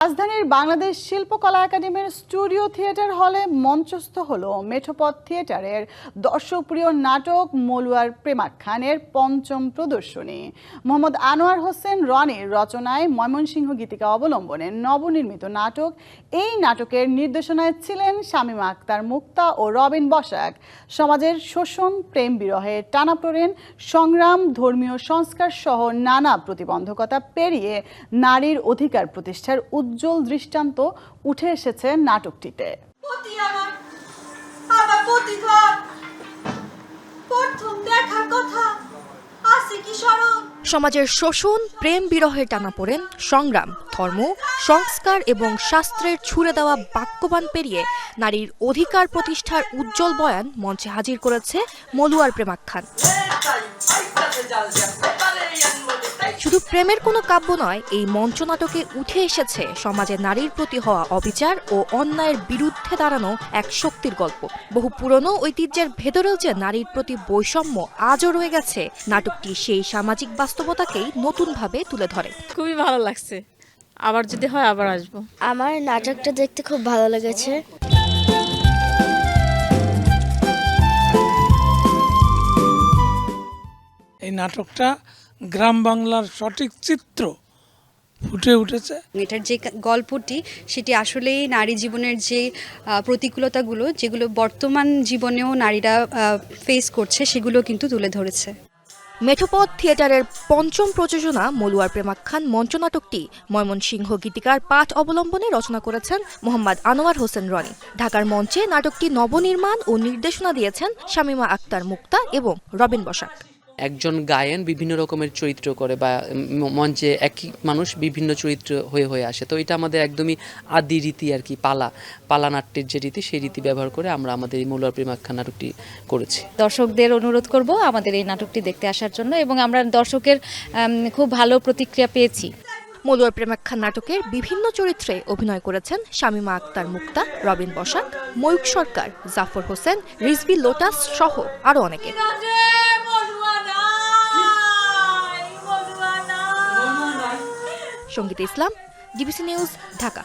রাজধানীর বাংলাদেশ শিল্পকলা একাডেমির স্টুডিও থিয়েটার হলে মঞ্চস্থ হল মেঠোপথ থিয়েটারের দর্শকপ্রিয় নাটক মলুয়ার প্রেমাখ্যানের পঞ্চম প্রদর্শনী। মোহাম্মদ আনোয়ার হোসেন রনির রচনায় ময়মনসিংহ গীতিকা অবলম্বনে নবনির্মিত নাটক। এই নাটকের নির্দেশনায় ছিলেন শামীমা আক্তার মুক্তা ও রবিন বসাক। সমাজের শোষণ, প্রেম বিরহের টানাপোড়েন সংগ্রাম, ধর্মীয় সংস্কার সহ নানা প্রতিবন্ধকতা পেরিয়ে নারীর অধিকার প্রতিষ্ঠার উজ্জ্বল দৃষ্টান্ত উঠে এসেছে নাটকটিতে। সমাজের শোষণ প্রেম বিরহের টানাপোড়েন সংগ্রাম ধর্ম সংস্কার এবং শাস্ত্রের ছুড়ে দেওয়া বাক্যবান পেরিয়ে নারীর অধিকার প্রতিষ্ঠার উজ্জ্বল বয়ান মঞ্চে হাজির করেছে মলুয়ার প্রেমাখ্যান। শুধু প্রেমের কোনো কাব্য নয় এই মঞ্চনাটকে উঠে এসেছে সমাজে নারীর প্রতি হওয়া অবিচার ও অন্যায়ের বিরুদ্ধে দাঁড়ানো এক শক্তির গল্প। বহু পুরনো ঐতিহ্যের ভেতরেও যে নারীর প্রতি বৈষম্য আজও রয়ে গেছে নাটকটি সেই সামাজিক বাস্তবতাকেই নতুনভাবে তুলে ধরে। খুবই ভালো লাগছে। আবার যদি হয় আবার আসব। আমার নাটকটা দেখতে খুব ভালো লেগেছে। এই নাটকটা গ্রাম বাংলার সঠিক চিত্র ফুটে উঠেছে। এটার যে গল্পটি সেটি আসলেই নারী জীবনের যে প্রতিকূলতাগুলো যেগুলো বর্তমান জীবনেও নারীরা ফেস করছে সেগুলো কিন্তু তুলে ধরেছে। মেঠোপথ থিয়েটারের পঞ্চম প্রযোজনা মলুয়ার প্রেমাখ্যান মঞ্চনাটকটি ময়মনসিংহ গীতিকার পাঠ অবলম্বনে রচনা করেছেন মোহাম্মদ আনোয়ার হোসেন রনি। ঢাকার মঞ্চে নাটকটি নবনির্মাণ ও নির্দেশনা দিয়েছেন শামীমা আক্তার মুক্তা এবং রবিন বসাক। একজন গায়ন বিভিন্ন রকমের চরিত্র করে বা মঞ্চে একই মানুষ বিভিন্ন চরিত্র হয়ে হয়ে আসে। তো এটা আমাদের একদমই আদি রীতি আর কি পালা। পালা নাট্যের যে রীতি সেই রীতি ব্যবহার করে আমরা আমাদের এই মৌলার প্রেমাখ্যা নাটকটি করেছি। দর্শকদের অনুরোধ করব আমাদের এই নাটকটি দেখতে আসার জন্য এবং আমরা দর্শকের খুব ভালো প্রতিক্রিয়া পেয়েছি। মলুয়ার প্রেমাখ্যান নাটকের বিভিন্ন চরিত্রে অভিনয় করেছেন শামীমা আক্তার মুক্তা রবিন বসাক ময়ূক সরকার জাফর হোসেন রিজবি লোটাস সহ আরও অনেকে। সংগীত ইসলাম ডিবিসি নিউজ ঢাকা।